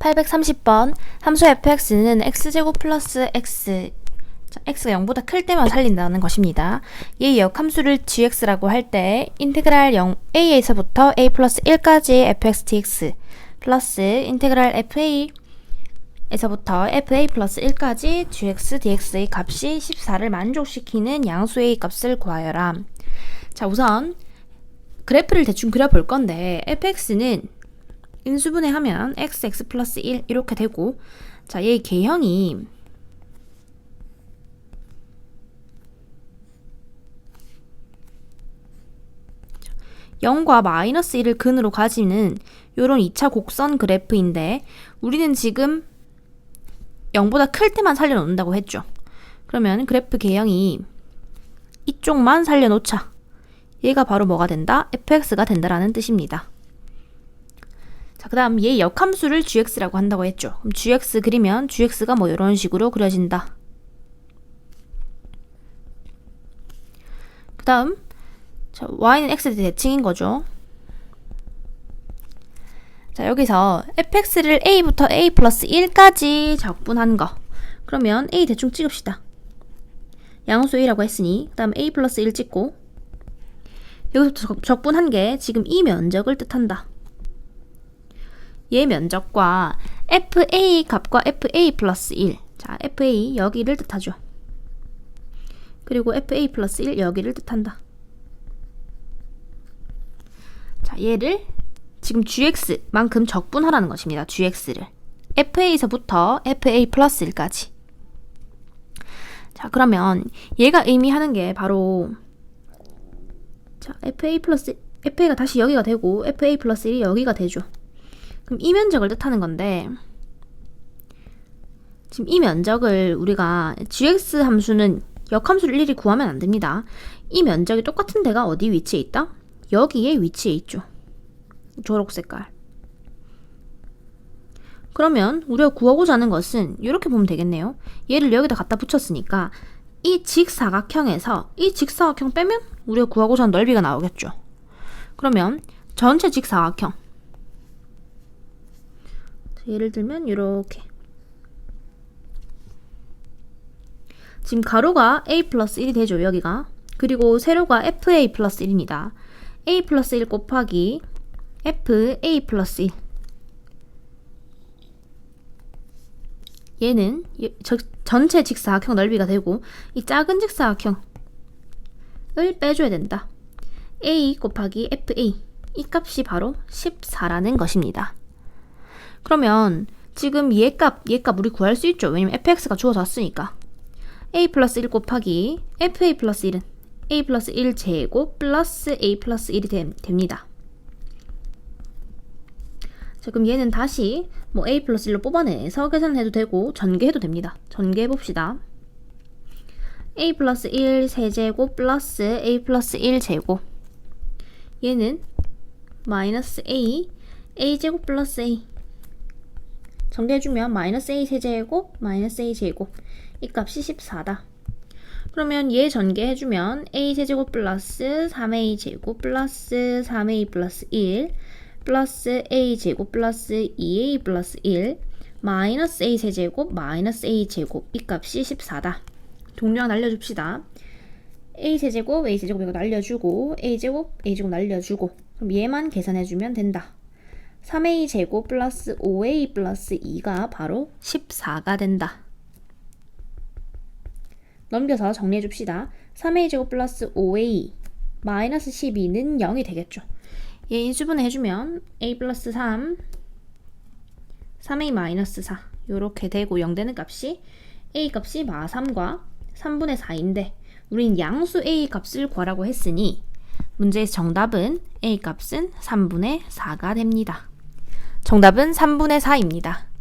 830번 함수 fx는 x제곱 플러스 x 자, x가 0보다 클 때만 살린다는 것입니다. 이 역함수를 gx라고 할 때 인테그랄 0 a에서부터 a 플러스 1까지 fx dx 플러스 인테그랄 fa 에서부터 fa 플러스 1까지 gx dx의 값이 14를 만족시키는 양수의 값을 구하여라. 자 우선 그래프를 대충 그려볼 건데 fx는 인수분해 하면 x, x 플러스 1 이렇게 되고 자, 얘 개형이 자, 0과 마이너스 1을 근으로 가지는 요런 2차 곡선 그래프인데 우리는 지금 0보다 클 때만 살려놓는다고 했죠. 그러면 그래프 개형이 이쪽만 살려놓자. 얘가 바로 뭐가 된다? fx가 된다라는 뜻입니다. 자, 그 다음 얘 역함수를 gx라고 한다고 했죠. 그럼 gx 그리면 gx가 뭐 이런 식으로 그려진다. 그 다음 자, y는 x에 대칭인 거죠. 자, 여기서 fx를 a부터 a 플러스 1까지 적분한 거. 그러면 a 대충 찍읍시다. 양수 a라고 했으니 그 다음 a 플러스 1 찍고 여기서부터 적분한 게 지금 이 면적을 뜻한다. 얘 면적과 FA 값과 FA 플러스 1. 자, FA 여기를 뜻하죠. 그리고 FA 플러스 1 여기를 뜻한다. 자, 얘를 지금 GX만큼 적분하라는 것입니다. GX를. FA에서부터 FA 플러스 1까지. 자, 그러면 얘가 의미하는 게 바로 자, FA 플러스 FA가 다시 여기가 되고 FA 플러스 1이 여기가 되죠. 그럼 이 면적을 뜻하는 건데 지금 이 면적을 우리가 gx 함수는 역함수를 일일이 구하면 안 됩니다. 이 면적이 똑같은 데가 어디 위치에 있다? 여기에 위치해 있죠. 초록 색깔. 그러면 우리가 구하고자 하는 것은 이렇게 보면 되겠네요. 얘를 여기다 갖다 붙였으니까 이 직사각형에서 이 직사각형 빼면 우리가 구하고자 하는 넓이가 나오겠죠. 그러면 전체 직사각형 예를 들면 이렇게. 지금 가로가 a 플러스 1이 되죠 여기가. 그리고 세로가 fa 플러스 1입니다. A 플러스 1 곱하기 fa 플러스 1 얘는 저, 전체 직사각형 넓이가 되고 이 작은 직사각형을 빼줘야 된다. A 곱하기 fa 이 값이 바로 14라는 것입니다 그러면 지금 얘 값, 얘값 우리 구할 수 있죠. 왜냐면 fx가 주어져 왔으니까. a 플러스 1 곱하기 fa 플러스 1은 a 플러스 1 제곱 플러스 a 플러스 1이 되, 됩니다. 자, 그럼 얘는 다시 뭐 a 플러스 1로 뽑아내서 계산해도 되고 전개해도 됩니다. 전개해 봅시다. a 플러스 1 세제곱 플러스 a 플러스 1 제곱 얘는 마이너스 a a 제곱 플러스 a 정리해주면 마이너스 a 세제곱 마이너스 a 제곱 이 값이 14다. 그러면 얘 전개해주면 a 세제곱 플러스 3a 제곱 플러스 3a 플러스 1 플러스 a 제곱 플러스 2a 플러스 1 마이너스 a 세제곱 마이너스 a 제곱 이 값이 14다. 동량 날려줍시다. a 세제곱 a 세제곱 이거 날려주고 a 제곱 a 제곱 날려주고 그럼 얘만 계산해주면 된다. 3a 제곱 플러스 5a 플러스 2가 바로 14가 된다. 넘겨서 정리해 줍시다. 3a 제곱 플러스 5a 마이너스 12는 0이 되겠죠. 얘 인수분해 해주면 a 플러스 3 3a 마이너스 4 이렇게 되고 0 되는 값이 a 값이 마 3과 3분의 4인데 우린 양수 a 값을 구하라고 했으니 문제에서 정답은 a 값은 3분의 4가 됩니다. 정답은 3분의 4입니다.